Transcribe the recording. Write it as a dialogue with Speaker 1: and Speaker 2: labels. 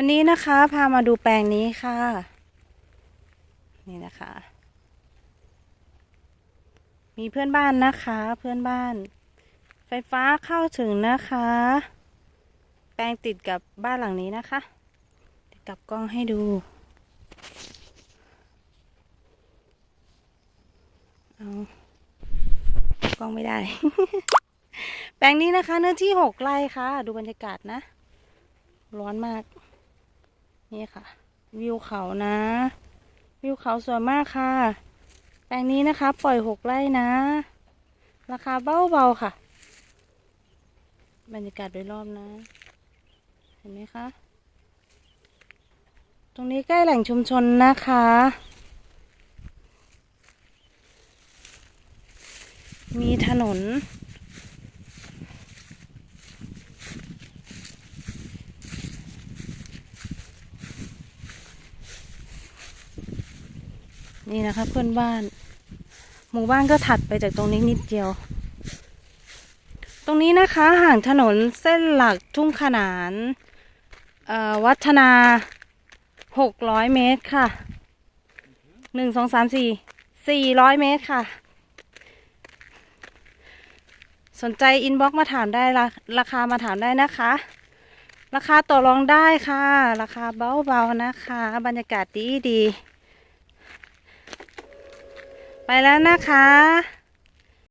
Speaker 1: วันนี้นะคะพามาดูแปลงนี้ค่ะ นี่นะคะ มีเพื่อนบ้านนะคะ เพื่อนบ้าน ไฟฟ้าเข้าถึงนะคะ แปลงติดกับบ้านหลังนี้นะคะเดี๋ยวกลับกล้องให้ดูเอากล้องไม่ได้ แปลงนี้นะคะ เนื้อที่หกไร่ค่ะ ดูบรรยากาศนะ ร้อนมาก นี่ค่ะ วิวเขานะ วิวเขาสวยมากค่ะ แปลงนี้นะคะ ปล่อยหกไร่นะ ราคาเบาๆค่ะ บรรยากาศโดยรอบนะ เห็นไหมคะ ตรงนี้ใกล้แหล่งชุมชนนะคะ มีถนน นี่นะคะเพื่อนบ้าน หมู่บ้านก็ถัดไปจากตรงนี้นิดเดียว ตรงนี้นะคะห่างถนนเส้นหลักทุ่งขนานวัฒนาหกร้อยเมตรค่ะหนึ่งสองสามสี่สี่ร้อยเมตรค่ะ สนใจอินบ็อกมาถามได้ราราคามาถามได้นะคะ ราคาต่อรองได้ค่ะ ราคาเบาๆนะคะ บรรยากาศดีดี ไปแล้วนะคะ